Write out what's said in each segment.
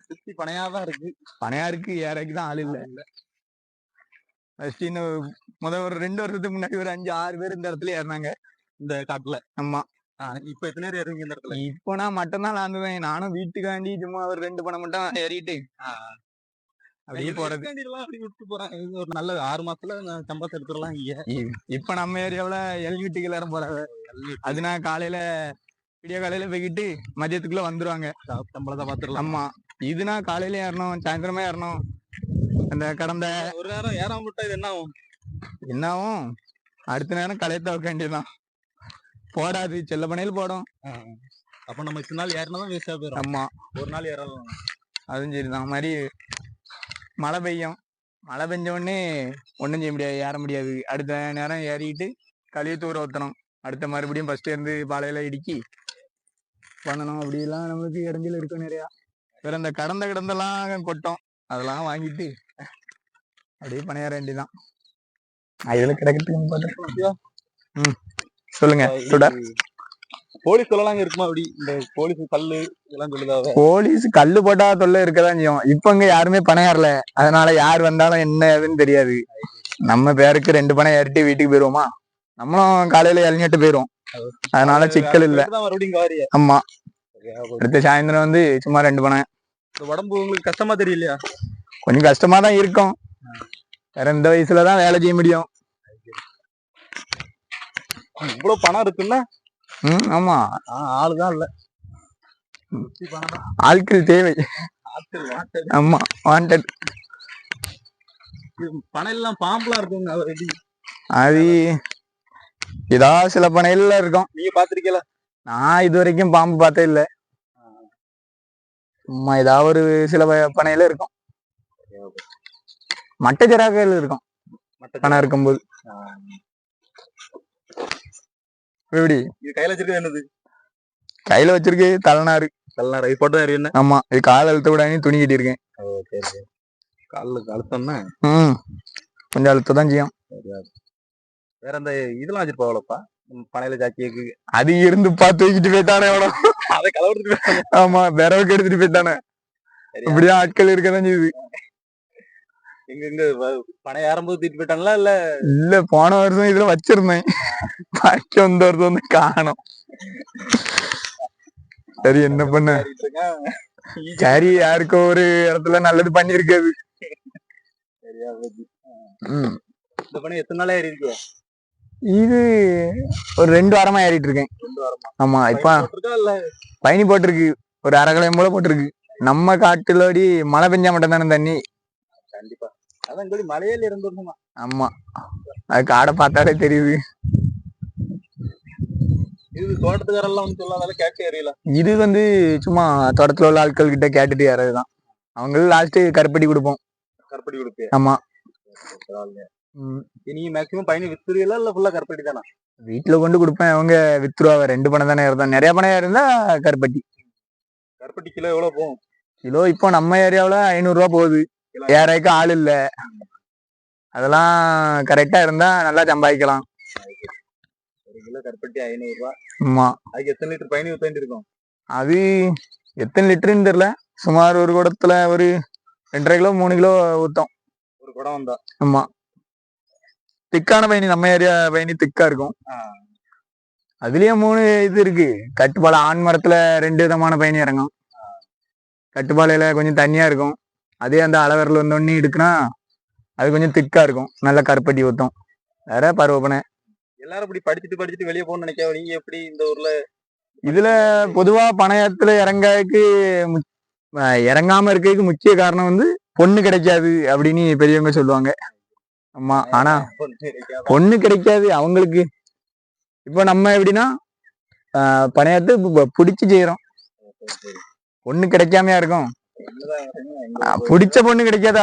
சுத்தி பனையாதான் இருக்கு. பனையா இருக்கு ஏறைக்கு தான் ஆள் இல்ல. ஃபர்ஸ்ட் இன்னும் முத ஒரு ரெண்டு வருஷத்துக்கு முன்னாடி ஒரு அஞ்சு ஆறு பேர் இந்த இடத்துல ஏறினாங்க இந்த காட்டுல. ஆமா. ஆ, இப்ப எத்தனை பேர் ஏறுவீங்க இந்த இடத்துல? இப்போ நான் மட்டும் தான் லாந்துவேன் நானும் வீட்டுக்காண்டி சும்மா ஒரு ரெண்டு பணம் மட்டும் ஏறிட்டு அப்படியே போறது. வேண்டியதெல்லாம் அப்படி விட்டு போறேன் இது ஒரு நல்ல ஆறு மாசத்துல சம்பளத்தை எடுத்துடலாம் இப்ப நம்ம ஏரியாவுல எல்விட்டுக்கு எல்லாரும் போறாங்க. அது நான் காலையில விடிய காலையில போய்கிட்டு மதியத்துக்குள்ள வந்துருவாங்க. சம்பளத்தை பாத்துடலாம். ஆமா. இதுனா காலையில ஏறணும் சாயந்தரமே ஏறணும். அந்த கடந்த ஒரு நேரம் ஏறாம விட்டா இது என்ன ஆகும் என்னாவும் அடுத்த நேரம் களையத்த வைக்க வேண்டியதுதான். போடாது செல்ல பனையில் போடும். அப்ப நம்ம இத்தனை நாள் ஏறினாதான் வேஸ்டா போயிடும் ஆமா. ஒரு நாள் ஏறலாம். அதுவும் சரிதான். மாதிரி மழை பெய்யும். மழை பெஞ்ச உடனே ஒன்றும் செய்ய முடியாது ஏற முடியாது. அடுத்த நேரம் ஏறிட்டு கழிவு தூர ஊற்றணும் அடுத்த மறுபடியும் ஃபர்ஸ்ட் இருந்து பாலையில இடுக்கி பண்ணணும். அப்படிலாம் நம்மளுக்கு இடைஞ்சல் இருக்கும் நிறையா. வேற இந்த கடந்த கிடந்தெல்லாம் கொட்டும். அதெல்லாம் வாங்கிட்டு அப்படியே பணியார வேண்டியதான் இதுல கிடைக்கிறதுக்கு ம். சொல்லுங்க. சுடா. போலீஸ் அங்க இருக்குமா அப்படி? இந்த போலீஸ் கல்லு இதெல்லாம் சொல்லுதாவ? போலீஸ் கல்லு போட்டா தொல்லை இருக்கதான் செய்யும். இப்ப இங்க யாருமே பணம் ஏறல அதனால யார் வந்தாலும் என்ன ஏதுன்னு தெரியாது. நம்ம பேருக்கு ரெண்டு பணம் ஏறிட்டு வீட்டுக்கு போயிருவோமா? நம்மளும் காலையில இளஞ்சிட்டு போயிருவோம். அதனால சிக்கல் இல்ல. ஆமா. அடுத்த சாயந்தரம் வந்து சும்மா ரெண்டு பணம் உடம்பு உங்களுக்கு கஷ்டமா தெரியலையா? கொஞ்சம் கஷ்டமா தான் இருக்கும். வேற இந்த வயசுலதான் வேலை செய்ய முடியும். இவ்வளவு பணம் இருக்குன்னா? ம் ஆமா. ஆளுதான் இல்ல. ஆட்கள் தேவை. ஆமா வாண்டட் பணம் எல்லாம் பாம்புலாம் இருக்குங்க அது ஏதாவது சில பனையில இருக்கும். நீங்க பாத்திருக்கீங்களா? நான் இது வரைக்கும் பாம்பு பார்த்தே இல்ல. சும்மா ஏதாவது ஒரு சில பனையில இருக்கும். மட்டை ஜராக்கள் இருக்கும். பணம் இருக்கும்போது. எப்படி? இது கையில வச்சிருக்கிறது என்னது? கையில வச்சிருக்கு தலைநாறு. கல்லா ரைஸ் போட்டு தான் என்ன? ஆமா. இது கால் அழுத்த விடாம துணி கட்டியிருக்கேன். காலில் கழுத்தம்னா ம். கொஞ்சம் அழுத்த தான் செய்யும் வேற அந்த இதெல்லாம் வச்சிருப்பாங்களப்பா பனையில ஜாக்கியக்கு அது இருந்து பார்த்து தூக்கிட்டு போயிட்டானே எவ்வளோ அதை கலவரத்துக்கு ஆமா விரவுக்கு எடுத்துட்டு போயிட்டானே. இப்படிதான் ஆட்கள் இருக்கதான் செய்யுது. எங்க எங்க பனை ஏறும்போது தூக்கிட்டு போயிட்டாங்களா இல்ல? இல்ல போன வருஷம் இதுல வச்சிருந்தேன். பாக்கி வந்த வருஷம் வந்து காணும். சரி என்ன பண்ண. சரி யாருக்கோ ஒரு இடத்துல நல்லது பண்ணிருக்காது சரியா. இந்த பனை எத்தனை நாளா ஏறி இருக்கு இது ஒரு ரெண்டு வாரமா ஏறிட்டு இருக்கேன். ரெண்டு வாரமா? ஆமா இப்ப பயணி போட்டிருக்கு. ஒரு அரைக்கலையம் போல போட்டிருக்கு. நம்ம காட்டுலோடி மழை பெஞ்சா மட்டும் தானே தண்ணி. கண்டிப்பா. அதான் மலையில இருந்துருமா ஆமா. அது காடை பார்த்தாலே தெரியுது. இது வந்து சும்மா தோட்டத்துல உள்ள ஆட்கள் கிட்ட கேட்டுட்டு ஏறதுதான். அவங்க லாஸ்ட் கருப்பட்டி கொடுப்போம். கருப்படி கொடுப்பு ஆமா. பரவாயில்ல ம். நீ மேக்ஸிமம் பயணி வித்துருவீங்களா இல்ல ஃபுல்லா கருப்படி தானா? வீட்டுல கொண்டு கொடுப்பேன். அவங்க வித்துருவாங்க. ரெண்டு பணம் தானே இருந்தா. நிறைய பணம் இருந்தா கருப்பட்டி. கருப்பட்டி கிலோ எவ்வளவு போகும்? கிலோ இப்போ நம்ம ஏரியாவுல ஐநூறு ரூபா போகுது ஏறாய்க்கு ஆள் இல்ல. அதெல்லாம் கரெக்டா இருந்தா நல்லா சம்பாதிக்கலாம். ஒரு கிலோ கருப்பட்டி ஐநூறு ரூபாய் ஆமா. அதுக்கு எத்தனை லிட்டர் பயணி வேண்டியிருக்கும் அது எத்தனை லிட்டருன்னு தெரியல. சுமார் ஒரு குடத்துல ஒரு ரெண்டரை கிலோ மூணு கிலோ ஊத்தம். ஒரு குடம் வந்தா. ஆமா. திக்கான பயணி நம்ம ஏரியா பயணி திக்கா இருக்கும். அதுலயே மூணு இது இருக்கு. கட்டுப்பாலை ஆண் மரத்துல ரெண்டு விதமான பயணி இறங்கும். கட்டுப்பாலையில கொஞ்சம் தண்ணியா இருக்கும். அதே அந்த அளவரில் வந்தோடனே எடுக்குனா அது கொஞ்சம் திக்கா இருக்கும். நல்ல கருப்பட்டி ஊத்தும் வேற பருவப்பனை எல்லாரும் இப்படி படிச்சுட்டு படிச்சுட்டு வெளியே போகணும்னு நினைக்க நீங்க எப்படி இந்த ஊர்ல இதுல பொதுவா பணயத்துல அஹ் இறங்காம இருக்கிறதுக்கு முக்கிய காரணம் வந்து பொண்ணு கிடைக்காது அப்படின்னு பெரியவங்க சொல்லுவாங்க. ஆமா. ஆனா பொண்ணு கிடைக்காது அவங்களுக்கு. இப்போ நம்ம எப்படின்னா பணையத்தை பிடிச்சு செய்யறோம் பொண்ணு கிடைக்காமையா இருக்கும். பிடிச்ச பொண்ணு கிடைக்காது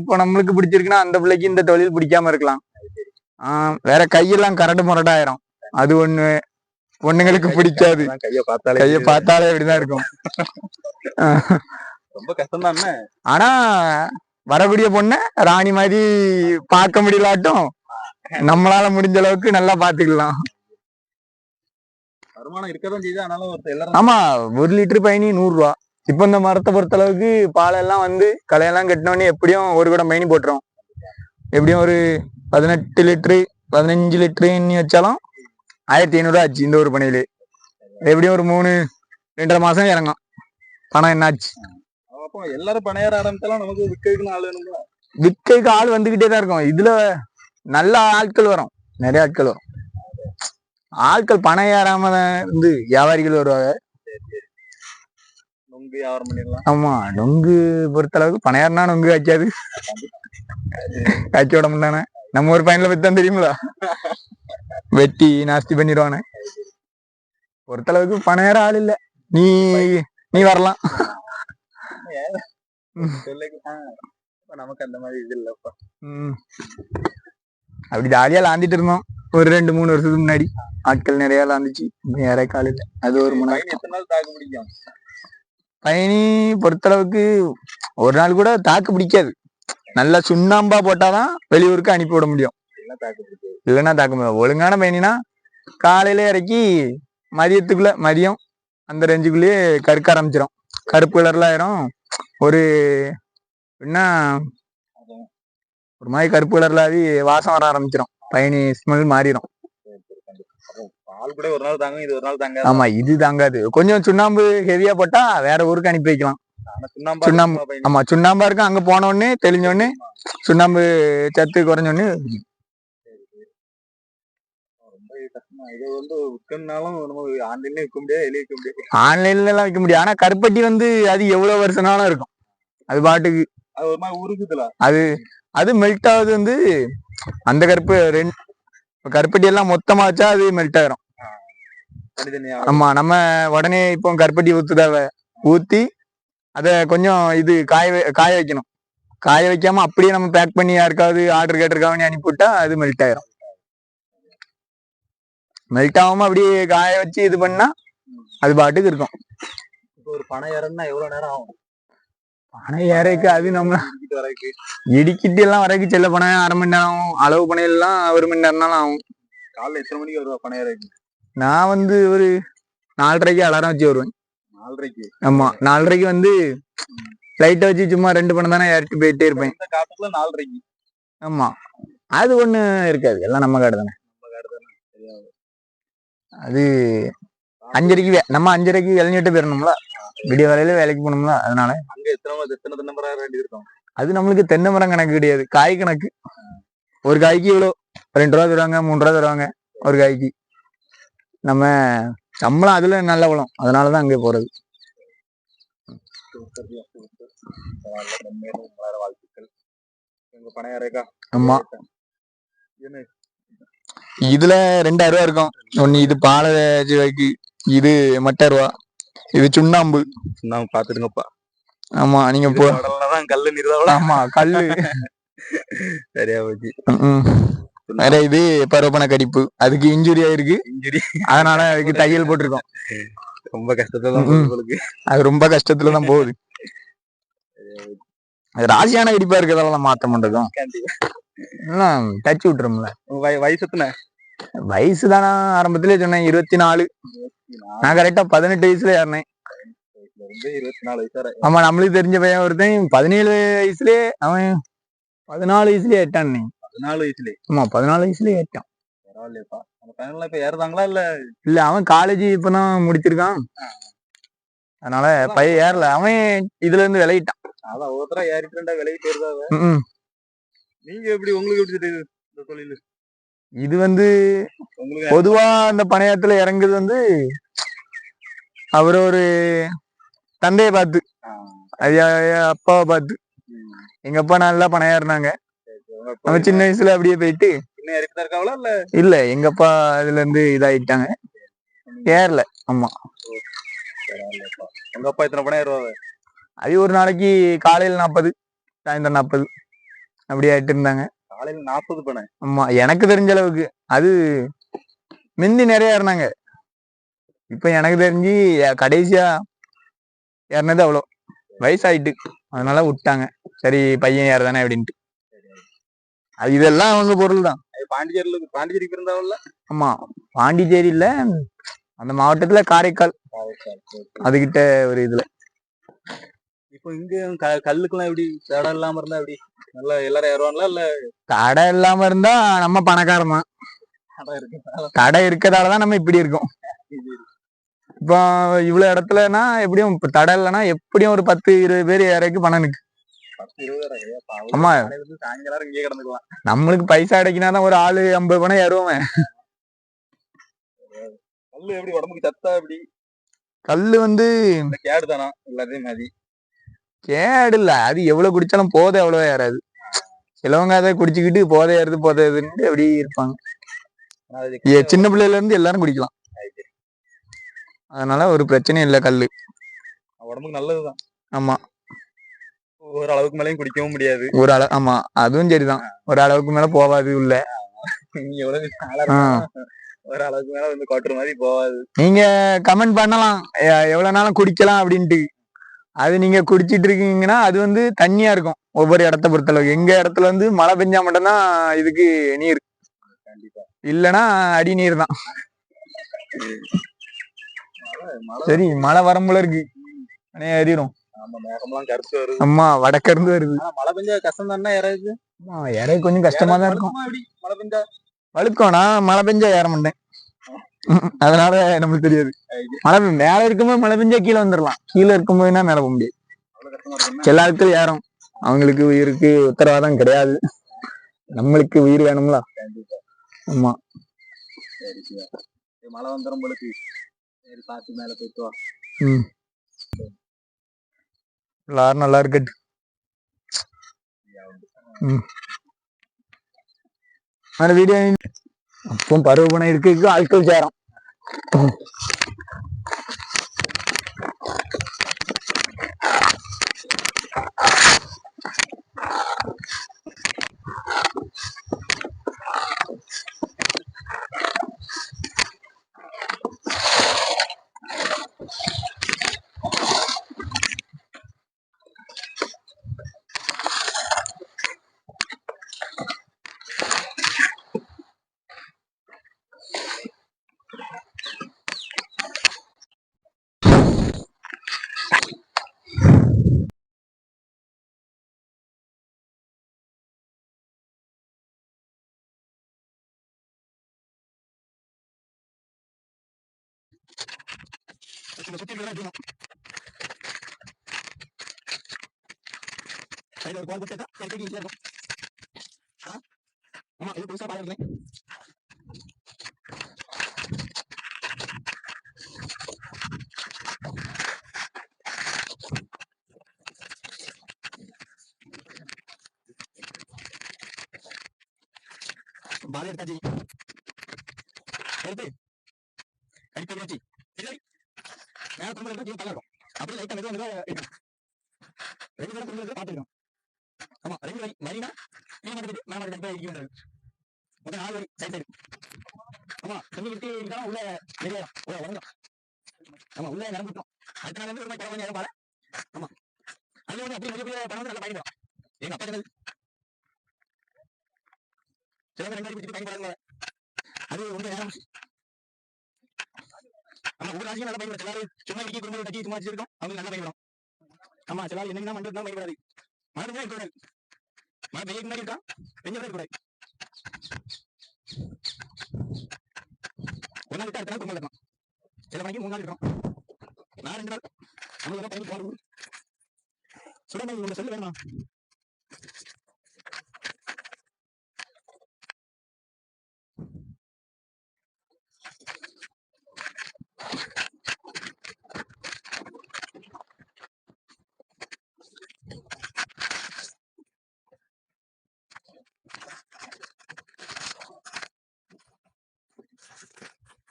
இப்போ நம்மளுக்கு பிடிச்சிருக்குன்னா அந்த பிள்ளைக்கு இந்த தொழில் பிடிக்காம இருக்கலாம். ஆஹ் வேற கையெல்லாம் கரடு முரடாயிரும் அது ஒண்ணு பொண்ணுங்களுக்கு பிடிக்காது. கைய பார்த்தாலே கைய. பார்த்தாலே இப்படிதான் இருக்கும். ரொம்ப கஷ்டம் தான் ஆனா வரக்கூடிய பொண்ணை ராணி மாதிரி பார்க்க முடியலாட்டும். நம்மளால முடிஞ்ச அளவுக்கு நல்லா பாத்துக்கலாம் ஆமா ஒரு லிட்டர் பயணி நூறு ரூபா. இப்போ இந்த மரத்தை பொறுத்த அளவுக்கு பாலெல்லாம் வந்து களையெல்லாம் கட்டினோடனே எப்படியும் ஒரு குடம் பயணி போட்டுரும். எப்படியும் ஒரு பதினெட்டு லிட்டரு பதினஞ்சு லிட்டருன்னு வச்சாலும் ஆயிரத்தி ஐநூறுரூவா ஆச்சு இந்த ஒரு பனையிலே எப்படியும் ஒரு மூணு ரெண்டரை மாசம் இறங்கும். பணம் என்னாச்சு? அப்போ எல்லாரும் பணையார ஆரம்பிச்சாலும் நமக்கு விற்கிறதுக்கு ஆள் வேணும்ல. விற்கைக்கு ஆள் வந்துகிட்டே தான் இருக்கும். இதுல நல்ல ஆட்கள் வரும். நிறைய ஆட்கள் வரும். ஆட்கள் பணம் ஏறாம தான் இருந்து வியாபாரிகள் வருவாங்க. நொங்கு வியாபாரம் பண்ணிடலாம். ஆமா நொங்கு பொறுத்த அளவுக்கு பணம் ஏறினா நொங்கு காய்க்காது. காய்ச்சி விட முடியானே நம்ம ஒரு பையன்ல வித்தான் தெரியுங்களா வெட்டி நாஸ்தி பண்ணிடுவானே. பொறுத்த அளவுக்கு பணம் ஏற ஆள் இல்ல. நீ நீ வரலாம். இப்ப நமக்கு அந்த மாதிரி இது இல்லப்பா. அப்படி ஜாலியா லாந்திட்டு இருந்தோம். ஒரு ரெண்டு மூணு வருஷத்துக்கு முன்னாடி. ஆட்கள் நிறைய லாந்துச்சு. வேற கால் இல்ல அது ஒரு மணி எத்தனை நாள் தாக்கு பிடிக்கும்? பயணி பொறுத்தளவுக்கு ஒரு நாள் கூட தாக்கு பிடிக்காது. நல்லா சுண்ணாம்பா போட்டாதான் வெளியூருக்கு அனுப்பி விட முடியும். இல்லைன்னா தாக்க முடியாது ஒழுங்கான பயணினா காலையில இறக்கி மதியத்துக்குள்ள மதியம் அந்த ரேஞ்சுக்குள்ளேயே கருக்க ஆரம்பிச்சிடும் கருப்பு கலர்ல ஆயிரும். ஒரு என்ன? ஒரு மாதிரி கருப்பு கலர்ல ஆகி வாசம் வர ஆரம்பிச்சிடும் பயணி ஸ்மெல் மாறிடும் பால் கூட ஒரு நாள் தாங்கும் இது ஒரு நாள் தாங்க ஆமா இது தாங்காது. கொஞ்சம் சுண்ணாம்பு ஹெவியா போட்டா வேற ஊருக்கு அனுப்பி வைக்கலாம். சுண்ணாம்பா? ஆமா சுண்ணாம்பா இருக்கும் அங்க போன உடனே தெளிஞ்ச உடனே சுண்ணாம்பு சத்து குறைஞ்ச உடனே இது வந்து விற்கணும்னாலும் நம்ம ஆன்லைன்ல விற்க முடியாது வெளியே விற்க முடியாது. ஆன்லைன்ல எல்லாம் விற்க முடியும் ஆனா கருப்பட்டி வந்து அது எவ்வளவு வருஷம்னாலும் இருக்கும். அது பாட்டுக்கு அது ஒரு மாதிரி உருகுதுல. அது அது மெல்ட் ஆகுது வந்து அந்த கருப்பு ரெண்டு கருப்பட்டி எல்லாம் மொத்தமா வச்சா அது மெல்ட் ஆயிரும். ஆமா நம்ம உடனே இப்போ கருப்பட்டி ஊத்துதாவ ஊத்தி அத கொஞ்சம் இது காய காய வைக்கணும். காய வைக்காம அப்படியே நம்ம பேக் பண்ணி யாருக்காவது ஆர்டர் கேட்டிருக்காங்கன்னு அனுப்பிவிட்டா அது மெல்ட் ஆயிரும். மெல்ட் ஆகாம அப்படியே காய வச்சு இது பண்ணா அது பாட்டுக்கு இருக்கும். இப்போ ஒரு பணம் இறன்னா எவ்வளவு நேரம் ஆகும்? பனை ஏறைக்கு அது நம்ம இடிக்கிட்டு எல்லாம் வரைக்கும் செல்ல பனை அரை மணி நேரம் அளவு பனையெல்லாம் ஒரு மணி நேரம்னாலும் ஆகும். காலைல எத்தனை மணிக்கு வருவா பணம் இறக்கி? நான் வந்து ஒரு நாலரைக்கு அலாரம் வச்சு வருவேன். நாலரைக்கு? ஆமா நாலரைக்கு வந்து லைட்டை வச்சு சும்மா ரெண்டு பணம் தானே ஏறிட்டு போயிட்டே இருப்பேன். காலத்துல நாலரைக்கு. ஆமா அது ஒண்ணு இருக்காது. எல்லாம் நம்ம காடு தானே தானே. அது அஞ்சரைக்கு நம்ம அஞ்சரைக்கு இளநீட்டு போயிடணும்ல விடிய வரையில வேலைக்கு போகணும்ல அதனால. அது நம்மளுக்கு தென்னை மரம் கணக்கு கிடையாது. காய் கணக்கு. ஒரு காய்க்கு இவ்வளோ ரெண்டு ரூபா தருவாங்க மூணு ரூபா தருவாங்க ஒரு காய்க்கு. நம்ம சம்பளம் அதுல நல்ல வளம். அதனாலதான் அங்கே போறது. வாழ்த்துக்கள் ஆமா இதுல ரெண்டாயிரம் ரூபா இருக்கும். ஒன்னு இது பாலை வைக்கு இது மட்டை ரூபா இது சுண்ணாம்பு. நான் பாத்துடுங்கப்பா ஆமா நீங்க போ கல்லு நிறுதாவல ஆமா கல்லு. சரியா போச்சு. வேற இது பருவப்பன கடிப்பு அதுக்கு இன்ஜுரி ஆயிருக்கு. இன்ஜுரி அதனால அதுக்கு தையல் போட்டிருக்கோம். ரொம்ப கஷ்டத்தை தான் ம். உங்களுக்கு அது ரொம்ப கஷ்டத்துல தான் போகுது அது ராசியான கடிப்பா இருக்கிறதால மாத்த மாட்டேதும் எல்லாம் தச்சு விட்டுரும்ல? உங்க வய- வயசு தானே ஆரம்பத்திலே சொன்னேன் இருபத்தி நாலு நான் கரெக்டா பதினெட்டு வயசுல ஏறினேன். ஆமா நம்மளுக்கு தெரிஞ்ச பையன் ஒருத்தன் பதினேழு வயசுலயே அவன் பதினாலு வயசுலயே ஏட்டான் நீ. பதினாலு வயசுல. ஆமா பதினாலு வயசுலயே இப்ப ஏறுதாங்களா இல்ல? இல்ல அவன் காலேஜ் இப்பதான் முடிச்சிருக்கான். அதனால பையன் ஏறல. அவன் இதுல இருந்து விலகிட்டான். அதான் ஒவ்வொருத்தரா ஏறிட்டு இருந்தா விலைக்கு வருதாவ ம், ம். நீங்க எப்படி உங்களுக்கு எப்படி இந்த தொழில்? இது வந்து பொதுவா அந்த பணையத்துல இறங்குது வந்து அவர் ஒரு தந்தையை பார்த்து. எ- அப்பாவை பார்த்து. எங்க அப்பா நல்லா உங்க அப்பா நம்ம சின்ன வயசுல அப்படியே போயிட்டு இல்ல? இல்ல எங்க அப்பா இதுல இருந்து இதாயிட்டாங்க. ஏறல ஆமா. உங்க அப்பா எத்தனை பணம் ஏறுவாங்க அது ஒரு நாளைக்கு காலையில நாற்பது சாயந்தரம் நாற்பது அப்படி ஆயிட்டு இருந்தாங்க. காலையில நாற்பது பணம் ஆமா எனக்கு தெரிஞ்ச அளவுக்கு. அது மிந்தி நிறைய ஏறினாங்க இப்ப எனக்கு தெரிஞ்சு கடைசியா ஏறினது அவ்வளோ. வயசாயிட்டு. அதனால விட்டாங்க. சரி பையன் ஏறதானே அப்படின்ட்டு. அது இதெல்லாம் அவங்க பொருள் தான். பாண்டிச்சேரியில பாண்டிச்சேரிக்கு இருந்தாவல்ல ஆமா பாண்டிச்சேரியில அந்த மாவட்டத்துல காரைக்கால். அதுகிட்ட ஒரு இதுல. இப்போ இங்க க- கல்லுக்கெல்லாம் எப்படி இடம் இல்லாம இருந்தா எப்படி? நல்லா எல்லாரும் ஏறுவாங்களா இல்ல கடை இல்லாம இருந்தா நம்ம பணக்காரன் தான். கடை இருக்கதால தான் நம்ம இப்படி இருக்கோம். இப்போ இவ்வளவு இடத்துலனா எப்படியும் இப்ப தடை இல்லைன்னா எப்படியும் ஒரு பத்து இருபது பேர் ஏறக்கு பணம் பாவம். ஆமா. நம்மளுக்கு பைசா அடைக்கினா தான் ஒரு ஆளு ஐம்பது பணம் ஏறுவோமே. கல்லு எப்படி உடம்புக்கு சத்தா எப்படி? கல்லு வந்து இந்த கேடு தானா? எல்லாத்தையும் மாதிரி கேடு இல்ல அது எவ்வளவு குடிச்சாலும் போதை எவ்வளவு ஏறாது. சிலவங்க அதை குடிச்சுக்கிட்டு போதை ஏறுது போதை ஏறுதுன்ட்டு அப்படி இருப்பாங்க. சின்ன பிள்ளையில இருந்து எல்லாரும் குடிக்கலாம். அதனால ஒரு பிரச்சனையும் இல்ல கல்லு. உடம்புக்கு நல்லதுதான். ஆமா. ஒரு அளவுக்கு மேலயும் குடிக்கவும் முடியாது. ஒரு அளவு ஆமா. அதுவும் சரிதான். ஒரு அளவுக்கு மேல போவாது உள்ள. ஒரு அளவுக்கு மேல வந்து கொட்டுற மாதிரி போகாது. நீங்க கமெண்ட் பண்ணலாம். எவ்வளவு நாளும் குடிக்கலாம் அப்படின்ட்டு. அது நீங்க குடிச்சிட்டு இருக்கீங்கன்னா அது வந்து தண்ணியா இருக்கும். ஒவ்வொரு இடத்த பொறுத்தளவு எங்க இடத்துல வந்து மழை பெஞ்சா மட்டும்தான் இதுக்கு நீர். கண்டிப்பா. இல்லைன்னா அடி நீர் தான். சரி மழை வரம்புல இருக்கு. கருத்து வருது. அம்மா வடக்க இருந்து வருது மழை பெஞ்சா கஷ்டம் தானே யாராவது ஆமா, ஏற கொஞ்சம் கஷ்டமா தான் இருக்கும். மழை பெஞ்சா? வழுக்கும் நான் மழை பெஞ்சா ஏற மாட்டேன். அதனால நம்மளுக்கு தெரியாது. மழை. மேல இருக்கும்போது மழை பெஞ்சா கீழே வந்துடலாம் கீழே இருக்கும்போதுனா மேல போக முடியாது. ஆட்கள் ஏறும். அவங்களுக்கு உயிருக்கு உத்தரவாதம் கிடையாது. நம்மளுக்கு உயிர் வேணும்ல. ஆமா. மழை வந்துடும் பொழுது சரி பார்த்து மேல போயிட்டு வா. ம். எல்லாரும் நல்லா இருக்கட்டு அந்த வீடியோ അപ്പം പരുവപ്പണ ഇടുക്കിക്ക് ആൾക്കൾ ചേരാം 기본 소개를 해줘. 자기가 뭐 하고 있다? 자기가 이제 뭐? 아? 엄마 이거 벌써 봐야 되네. 말해야지. 헤드. 헤드 해야지. 헤드. மேல திரும்ப எடுத்தா கீழே தலை இருக்கும் அப்படி லைட்டா மெதுவா மெதுவா இருக்கணும் ரெண்டு பேரும் திரும்ப பார்த்துக்கணும். ஆமா ரெண்டு வரி மரினா நீ மட்டும் மேல மட்டும் கண்டிப்பா இடிக்க மொத்தம் நாலு வரி சைட் சைடு ஆமா தண்ணி விட்டு இருக்கா உள்ள வெளியே உள்ள உறங்கும் ஆமா உள்ள நிரம்பிட்டோம் அடுத்த நாள் வந்து ரொம்ப கிளம்பி நேரம் பாரு ஆமா. அதுல வந்து அப்படி பெரிய பெரிய பணம் வந்து நல்லா பயன்படும். எங்க அப்பா சொன்னது. சில பேர் ரெண்டு வரி பிடிச்சிட்டு பயன்படுறாங்க அது ரொம்ப நேரம் ஆனா ஒரு ராசியும் நல்லா பயன்படும். எல்லாரும் சும்மா இடிக்கி குடும்பம் தட்டி சும்மா வச்சிருக்கோம். அவங்க நல்லா பயன்படும். ஆமா சில ஆள் என்னைக்கு தான் பயன்படாது. மழை பெஞ்சா இருக்கக்கூடாது. மழை பெய்ய முன்னாடி இருக்கா? பெஞ்ச இருக்கக்கூடாது. ஒரு நாள் விட்டு அடுத்த நாள் குடும்பம் இருக்கும் சில மணிக்கு மூணு நாள் இருக்கும். நான் ரெண்டு நாள். நம்மளுக்கு பயன்பட்டு போறது சுடமை உங்க சொல்லு வேணுமா?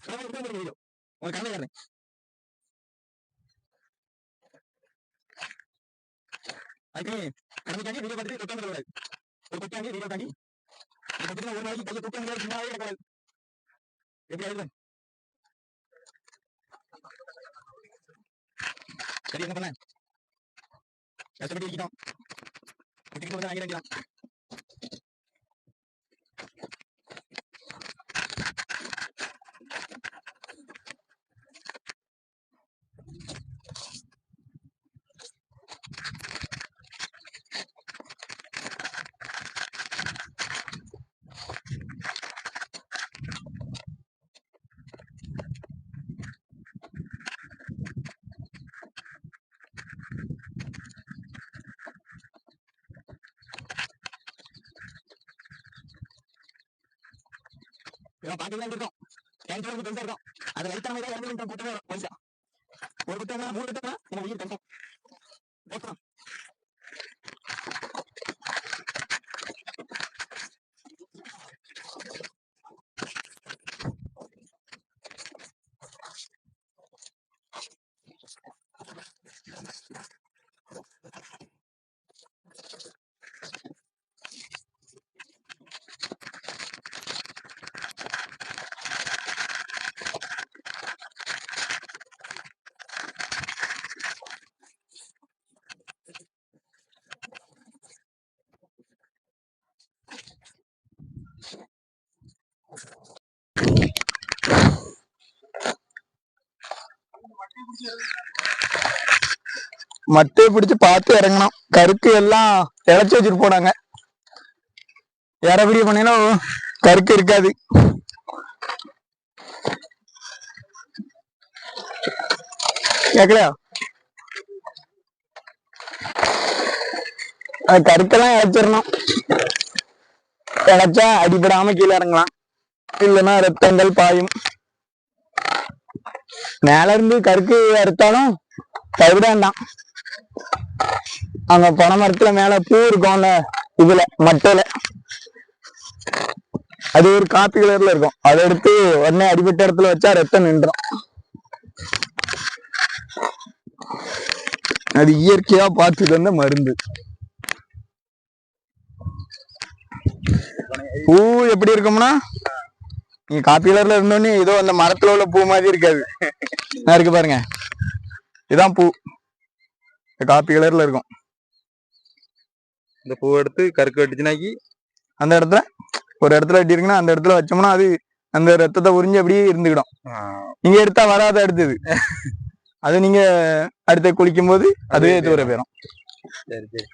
சுடமை விட்டு ஒரு வீடியோ உங்க கண்ணை காரணம் அதுக்கு கடமைக்காண்டி வீடியோ பார்த்துட்டு தொட்டாம கூடாது ஒரு கொட்டாண்டி வீடியோ தாண்டி இந்த பக்கத்துல ஒரு நாளைக்கு கையை தூக்க முடியாது சும்மாவே கிடக்கூடாது எப்படி ஆயிடுவேன் சரி என்ன பண்ண கஷ்டப்பட்டு இருக்கோம் குட்டிக்கிட்டு இவன் பாக்கெல்லாம் இருக்கும் என் சோறு பெருசா இருக்கும். அது லைட்டா நம்ம ஏதாவது இறந்து குட்டமா பெருசா ஒரு குட்டமா மூணு குட்டமா எனக்கு உயிர் கஷ்டம் மட்டையை பிடிச்சு பார்த்து இறங்கணும். கருக்கு எல்லாம் இழைச்சி வச்சுட்டு போனாங்க. இறபடி பண்ணீங்கன்னா கருக்கு இருக்காது. கேக்கலையா? அது கருக்கெல்லாம் இழைச்சிடணும். இழைச்சா அடிபடாம கீழே இறங்கலாம். இல்லைன்னா ரத்தங்கள் பாயும். மேல இருந்து கருக்கு அறுத்தாலும் கைவிட வேண்டாம் அங்க பனை மரத்துல மேல பூ இருக்கும்ல இதுல மட்டையில. அது ஒரு காப்பி கலர்ல இருக்கும். அதை எடுத்து உடனே அடிபட்ட இடத்துல வச்சா ரத்தம் நின்றோம் அது இயற்கையா பார்த்து தந்த மருந்து. பூ எப்படி இருக்கும்னா நீங்க காப்பி கலர்ல இருந்தோடனே ஏதோ அந்த மரத்துல உள்ள பூ மாதிரி இருக்காது. நான் இருக்கு பாருங்க. இதான் பூ. காப்பி கலர்ல இருக்கும். இந்த பூ எடுத்து கருக்கு வெட்டுச்சுனாக்கி அந்த இடத்துல ஒரு இடத்துல வெட்டி இருக்குன்னா அந்த இடத்துல வச்சோம்னா அது அந்த ரத்தத்தை உறிஞ்சு அப்படியே இருந்துக்கிடும் நீங்க எடுத்தா வராத அடுத்தது. அது நீங்க அடுத்து குளிக்கும் போது அதுவே தூர போயிடும் சரி சரி.